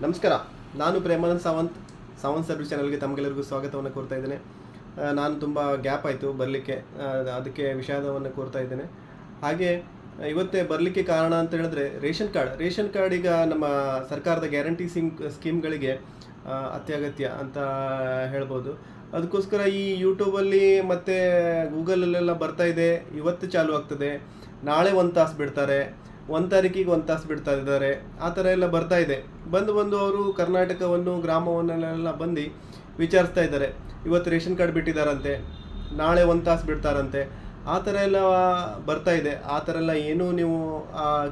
ನಮಸ್ಕಾರ. ನಾನು ಪ್ರೇಮಾನಂದ್ ಸಾವಂತ್ ಸಾವಂತ್ ಸರ್ವಿಸ್ ಚಾನಲ್ಗೆ ತಮಗೆಲ್ಲರಿಗೂ ಸ್ವಾಗತವನ್ನು ಕೋರ್ತಾ ಇದ್ದೇನೆ. ನಾನು ತುಂಬ ಗ್ಯಾಪ್ ಆಯಿತು ಬರಲಿಕ್ಕೆ. ಅದಕ್ಕೆ ವಿಷಾದವನ್ನು ಕೋರ್ತಾ ಇದ್ದೇನೆ. ಹಾಗೆ, ಇವತ್ತೇ ಬರಲಿಕ್ಕೆ ಕಾರಣ ಅಂತ ಹೇಳಿದ್ರೆ ರೇಷನ್ ಕಾರ್ಡ್. ರೇಷನ್ ಕಾರ್ಡ್ ಈಗ ನಮ್ಮ ಸರ್ಕಾರದ ಗ್ಯಾರಂಟಿ ಸಿಂಗ್ ಸ್ಕೀಮ್ಗಳಿಗೆ ಅತ್ಯಗತ್ಯ ಅಂತ ಹೇಳ್ಬೋದು. ಅದಕ್ಕೋಸ್ಕರ ಈ ಯೂಟ್ಯೂಬಲ್ಲಿ ಮತ್ತು ಗೂಗಲಲ್ಲೆಲ್ಲ ಬರ್ತಾ ಇದೆ. ಇವತ್ತು ಚಾಲು ಆಗ್ತದೆ. ನಾಳೆ ಒಂದು ತಾಸು ಬಿಡ್ತಾರೆ. ಒಂದು ತಾರೀಕಿಗೆ ಒಂದು ತಾಸು ಬಿಡ್ತಾ ಇದ್ದಾರೆ. ಆ ಥರ ಎಲ್ಲ ಬರ್ತಾ ಇದೆ. ಬಂದು ಬಂದು ಅವರು ಕರ್ನಾಟಕವನ್ನು, ಗ್ರಾಮವನ್ನೆಲ್ಲ ಬಂದು ವಿಚಾರಿಸ್ತಾ ಇದ್ದಾರೆ. ಇವತ್ತು ರೇಷನ್ ಕಾರ್ಡ್ ಬಿಟ್ಟಿದ್ದಾರಂತೆ. ನಾಳೆ ಒಂದು ತಾಸು ಬಿಡ್ತಾರಂತೆ. ಆ ಥರ ಎಲ್ಲ ಬರ್ತಾ ಇದೆ. ಆ ಥರ ಎಲ್ಲ ಏನೂ ನೀವು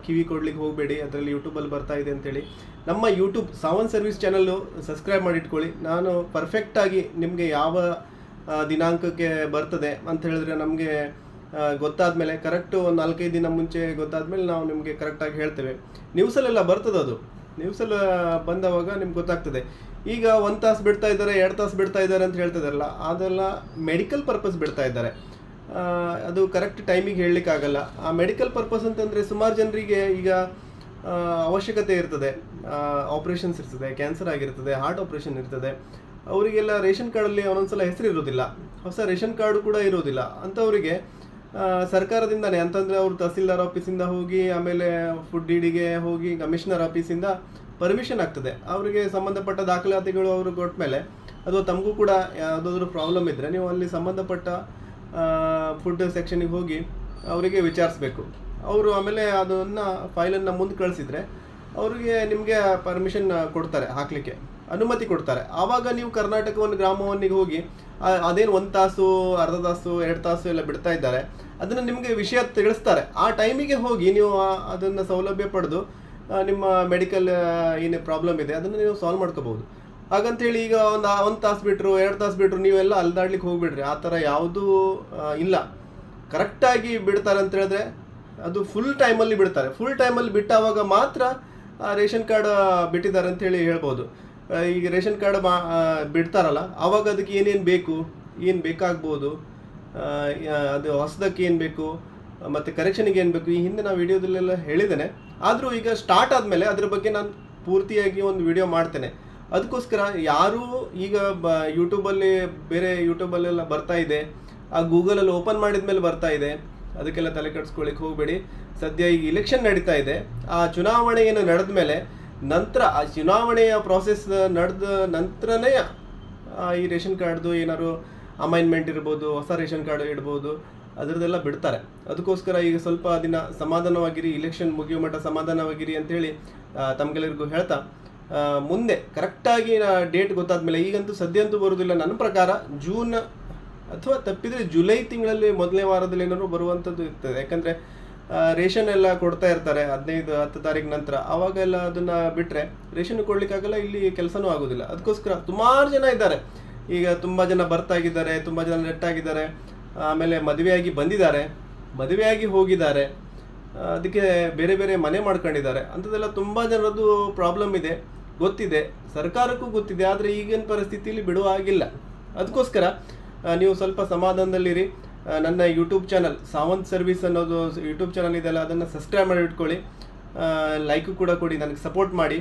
ಕಿವಿ ಕೊಡ್ಲಿಕ್ಕೆ ಹೋಗಬೇಡಿ. ಅದರಲ್ಲಿ ಯೂಟ್ಯೂಬಲ್ಲಿ ಬರ್ತಾ ಇದೆ ಅಂತೇಳಿ. ನಮ್ಮ YouTube Savan service channel subscribe ಮಾಡಿ ಇಟ್ಕೊಳ್ಳಿ. ನಾನು ಪರ್ಫೆಕ್ಟಾಗಿ ನಿಮಗೆ ಯಾವ ದಿನಾಂಕಕ್ಕೆ ಬರ್ತದೆ ಅಂತ ಹೇಳಿದ್ರೆ ನಮಗೆ ಗೊತ್ತಾದ ಮೇಲೆ ಕರೆಕ್ಟು ಒಂದು ನಾಲ್ಕೈದು ದಿನ ಮುಂಚೆ ಗೊತ್ತಾದ್ಮೇಲೆ ನಾವು ನಿಮಗೆ ಕರೆಕ್ಟಾಗಿ ಹೇಳ್ತೇವೆ. ನ್ಯೂಸಲ್ಲೆಲ್ಲ ಬರ್ತದೆ ಅದು? ನ್ಯೂಸಲ್ಲಿ ಬಂದವಾಗ ನಿಮ್ಗೆ ಗೊತ್ತಾಗ್ತದೆ. ಈಗ ಒಂದು ತಾಸು ಬಿಡ್ತಾ ಇದ್ದಾರೆ, ಎರಡು ತಾಸು ಬಿಡ್ತಾ ಇದ್ದಾರೆ ಅಂತ ಹೇಳ್ತಿದಾರಲ್ಲ, ಅದೆಲ್ಲ ಮೆಡಿಕಲ್ ಪರ್ಪಸ್ ಬಿಡ್ತಾ ಇದ್ದಾರೆ. ಅದು ಕರೆಕ್ಟ್ ಟೈಮಿಗೆ ಹೇಳಲಿಕ್ಕಾಗಲ್ಲ ಆ ಮೆಡಿಕಲ್ ಪರ್ಪಸ್ ಅಂತಂದರೆ ಸುಮಾರು ಜನರಿಗೆ ಈಗ ಅವಶ್ಯಕತೆ ಇರ್ತದೆ. ಆಪ್ರೇಷನ್ಸ್ ಇರ್ತದೆ ಕ್ಯಾನ್ಸರ್ ಆಗಿರ್ತದೆ ಹಾರ್ಟ್ ಆಪ್ರೇಷನ್ ಇರ್ತದೆ. ಅವರಿಗೆಲ್ಲ ರೇಷನ್ ಕಾರ್ಡಲ್ಲಿ ಒಂದೊಂದ್ಸಲ ಹೆಸರು ಇರೋದಿಲ್ಲ ಹೊಸ ರೇಷನ್ ಕಾರ್ಡು ಕೂಡ ಇರೋದಿಲ್ಲ ಅಂಥವರಿಗೆ ಸರ್ಕಾರದಿಂದನೇ, ಅಂತಂದರೆ ಅವರು ತಹಸೀಲ್ದಾರ್ ಆಫೀಸಿಂದ ಹೋಗಿ, ಆಮೇಲೆ ಫುಡ್ ಡಿಡಿಗೆ ಹೋಗಿ ಕಮಿಷನರ್ ಆಫೀಸಿಂದ ಪರ್ಮಿಷನ್ ಆಗ್ತದೆ. ಅವರಿಗೆ ಸಂಬಂಧಪಟ್ಟ ದಾಖಲಾತಿಗಳು ಅವರು ಕೊಟ್ಟ ಮೇಲೆ ಅಥವಾ ತಮಗೂ ಕೂಡ ಯಾವುದಾದ್ರೂ ಪ್ರಾಬ್ಲಮ್ ಇದ್ದರೆ ನೀವು ಅಲ್ಲಿ ಸಂಬಂಧಪಟ್ಟ ಫುಡ್ ಸೆಕ್ಷನಿಗೆ ಹೋಗಿ ಅವರಿಗೆ ವಿಚಾರಿಸ್ಬೇಕು. ಅವರು ಆಮೇಲೆ ಅದನ್ನು ಫೈಲನ್ನು ಮುಂದೆ ಕಳಿಸಿದ್ರೆ, ಅವರಿಗೆ ನಿಮಗೆ ಪರ್ಮಿಷನ್ ಕೊಡ್ತಾರೆ ಹಾಕಲಿಕ್ಕೆ. ಅನುಮತಿ ಕೊಡ್ತಾರೆ. ಆವಾಗ ನೀವು ಕರ್ನಾಟಕವನ್ನು, ಗ್ರಾಮವನ್ನಿಗೆ ಹೋಗಿ ಅದೇನು ಒಂದು ತಾಸು, ಅರ್ಧ ತಾಸು, ಎರಡು ತಾಸು ಎಲ್ಲ ಬಿಡ್ತಾ ಇದ್ದಾರೆ, ಅದನ್ನು ನಿಮಗೆ ವಿಷಯ ತಿಳಿಸ್ತಾರೆ. ಆ ಟೈಮಿಗೆ ಹೋಗಿ ನೀವು ಅದನ್ನು ಸೌಲಭ್ಯ ಪಡೆದು ನಿಮ್ಮ ಮೆಡಿಕಲ್ ಏನೇ ಪ್ರಾಬ್ಲಮ್ ಇದೆ, ಅದನ್ನು ನೀವು ಸಾಲ್ವ್ ಮಾಡ್ಕೋಬಹುದು. ಹಾಗಂತೇಳಿ ಈಗ ಒಂದು ಒಂದು ತಾಸು ಬಿಟ್ಟರು ಎರಡು ತಾಸು ಬಿಟ್ಟರು ನೀವೆಲ್ಲ ಅಲ್ದಾಡ್ಲಿಕ್ಕೆ ಹೋಗ್ಬಿಡ್ರಿ. ಆ ಥರ ಯಾವುದೂ ಇಲ್ಲ. ಕರೆಕ್ಟಾಗಿ ಬಿಡ್ತಾರೆ ಅಂತ ಹೇಳಿದ್ರೆ ಅದು ಫುಲ್ ಟೈಮಲ್ಲಿ ಬಿಡ್ತಾರೆ. ಫುಲ್ ಟೈಮಲ್ಲಿ ಬಿಟ್ಟಾವಾಗ ಮಾತ್ರ ರೇಷನ್ ಕಾರ್ಡ್ ಬಿಟ್ಟಿದ್ದಾರೆ ಅಂತೇಳಿ ಹೇಳ್ಬೋದು. ಈಗ ರೇಷನ್ ಕಾರ್ಡ್ ಮಾ ಬಿಡ್ತಾರಲ್ಲ, ಅವಾಗ ಅದಕ್ಕೆ ಏನೇನು ಬೇಕು? ಏನು ಬೇಕಾಗ್ಬೋದು? ಅದು ಹೊಸದಕ್ಕೆ ಏನು ಬೇಕು? ಮತ್ತು ಕರೆಕ್ಷನ್ಗೆ ಏನು ಬೇಕು? ಈ ಹಿಂದೆ ನಾವು ವಿಡಿಯೋದಲ್ಲೆಲ್ಲ ಹೇಳಿದ್ದೇನೆ. ಆದರೂ ಈಗ ಸ್ಟಾರ್ಟ್ ಆದಮೇಲೆ ಅದ್ರ ಬಗ್ಗೆ ನಾನು ಪೂರ್ತಿಯಾಗಿ ಒಂದು ವಿಡಿಯೋ ಮಾಡ್ತೇನೆ. ಅದಕ್ಕೋಸ್ಕರ ಯಾರೂ ಈಗ ಬ ಯೂಟ್ಯೂಬಲ್ಲಿ ಬೇರೆ ಯೂಟ್ಯೂಬಲ್ಲೆಲ್ಲ ಬರ್ತಾ ಇದೆ. ಆ ಗೂಗಲಲ್ಲಿ ಓಪನ್ ಮಾಡಿದ ಮೇಲೆ ಬರ್ತಾ ಇದೆ. ಅದಕ್ಕೆಲ್ಲ ತಲೆ ಕೆಡಿಸ್ಕೊಳ್ಳಿಕ್ಕೆ ಹೋಗಬೇಡಿ. ಸದ್ಯ ಈಗ ಇಲೆಕ್ಷನ್ ನಡೀತಾ ಇದೆ. ಆ ಚುನಾವಣೆ ಏನು ನಡೆದ ಮೇಲೆ ನಂತರ ಆ ಚುನಾವಣೆಯ ಪ್ರಾಸೆಸ್ ನಡೆದ ನಂತರನೇ ಈ ರೇಷನ್ ಕಾರ್ಡ್ದು ಏನಾದ್ರು ಅಮೈನ್ಮೆಂಟ್ ಇರ್ಬೋದು, ಹೊಸ ರೇಷನ್ ಕಾರ್ಡ್ ಇಡ್ಬೋದು, ಅದರದ್ದೆಲ್ಲ ಬಿಡ್ತಾರೆ. ಅದಕ್ಕೋಸ್ಕರ ಈಗ ಸ್ವಲ್ಪ ದಿನ ಸಮಾಧಾನವಾಗಿರಿ ಇಲೆಕ್ಷನ್ ಮುಗಿಯೋ ಮಟ್ಟ ಸಮಾಧಾನವಾಗಿರಿ ಅಂತೇಳಿ ತಮ್ಗೆಲ್ಲರಿಗೂ ಹೇಳ್ತಾ ಮುಂದೆ ಕರೆಕ್ಟಾಗಿ ಡೇಟ್ ಗೊತ್ತಾದ್ಮೇಲೆ, ಈಗಂತೂ ಸದ್ಯಂತೂ ಬರೋದಿಲ್ಲ ನನ್ನ ಪ್ರಕಾರ ಜೂನ್ ಅಥವಾ ತಪ್ಪಿದರೆ ಜುಲೈ ತಿಂಗಳಲ್ಲಿ ಮೊದಲನೇ ವಾರದಲ್ಲಿ ಏನಾದ್ರು ಬರುವಂಥದ್ದು ಇರ್ತದೆ. ಯಾಕಂದರೆ ರೇಷನ್ ಎಲ್ಲ ಕೊಡ್ತಾ ಇರ್ತಾರೆ ಹದಿನೈದು, ಹತ್ತು ತಾರೀಕು ನಂತರ. ಅವಾಗೆಲ್ಲ ಅದನ್ನ ಬಿಟ್ಟರೆ ರೇಷನ್ ಕೊಡ್ಲಿಕ್ಕಾಗಲ್ಲ, ಇಲ್ಲಿ ಕೆಲಸನೂ ಆಗೋದಿಲ್ಲ. ಅದಕ್ಕೋಸ್ಕರ ಸುಮಾರು ಜನ ಇದ್ದಾರೆ. ಈಗ ತುಂಬ ಜನ ಬರ್ತಾಗಿದ್ದಾರೆ, ತುಂಬ ಜನ ಲೆಟ್ ಆಗಿದ್ದಾರೆ ಆಮೇಲೆ ಮದುವೆಯಾಗಿ ಬಂದಿದ್ದಾರೆ, ಮದುವೆಯಾಗಿ ಹೋಗಿದ್ದಾರೆ. ಅದಕ್ಕೆ ಬೇರೆ ಬೇರೆ ಮನೆ ಮಾಡ್ಕೊಂಡಿದ್ದಾರೆ. ಅಂಥದ್ದೆಲ್ಲ ತುಂಬ ಜನರದ್ದು ಪ್ರಾಬ್ಲಮ್ ಇದೆ. ಗೊತ್ತಿದೆ. ಸರ್ಕಾರಕ್ಕೂ ಗೊತ್ತಿದೆ, ಆದರೆ ಈಗಿನ ಪರಿಸ್ಥಿತಿಯಲ್ಲಿ ಬಿಡುವ ಆಗಿಲ್ಲ ಅದಕ್ಕೋಸ್ಕರ ನೀವು ಸ್ವಲ್ಪ ಸಮಾಧಾನದಲ್ಲಿರಿ. ನನ್ನ ಯೂಟ್ಯೂಬ್ ಚಾನಲ್ ಸಾವಂತ್ ಸರ್ವಿಸ್ ಅನ್ನೋದು ಯೂಟ್ಯೂಬ್ ಚಾನಲ್ ಇದೆಯಲ್ಲ, ಅದನ್ನು ಸಬ್ಸ್ಕ್ರೈಬ್ ಮಾಡಿ ಇಟ್ಕೊಳ್ಳಿ. ಲೈಕು ಕೂಡ ಕೊಡಿ, ನನಗೆ ಸಪೋರ್ಟ್ ಮಾಡಿ.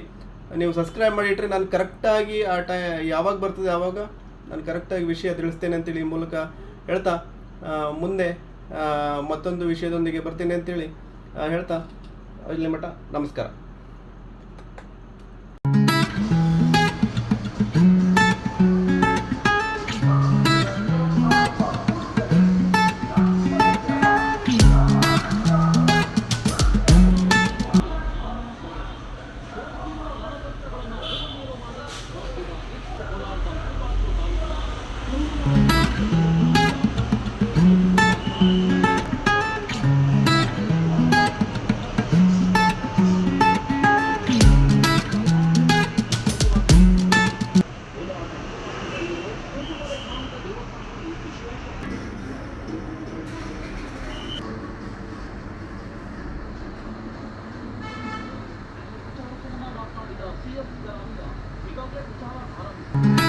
ನೀವು ಸಬ್ಸ್ಕ್ರೈಬ್ ಮಾಡಿಟ್ರೆ ನಾನು ಕರೆಕ್ಟಾಗಿ ಆ ಟೈ, ಯಾವಾಗ ಬರ್ತದೆ ಆವಾಗ ನಾನು ಕರೆಕ್ಟಾಗಿ ವಿಷಯ ತಿಳಿಸ್ತೇನೆ ಅಂತೇಳಿ ಈ ಮೂಲಕ ಹೇಳ್ತಾ ಮುಂದೆ ಮತ್ತೊಂದು ವಿಷಯದೊಂದಿಗೆ ಬರ್ತೀನಿ ಅಂತೇಳಿ ಹೇಳ್ತಾ. ಇಲ್ಲಿ ಮಠ, ನಮಸ್ಕಾರ. 装了。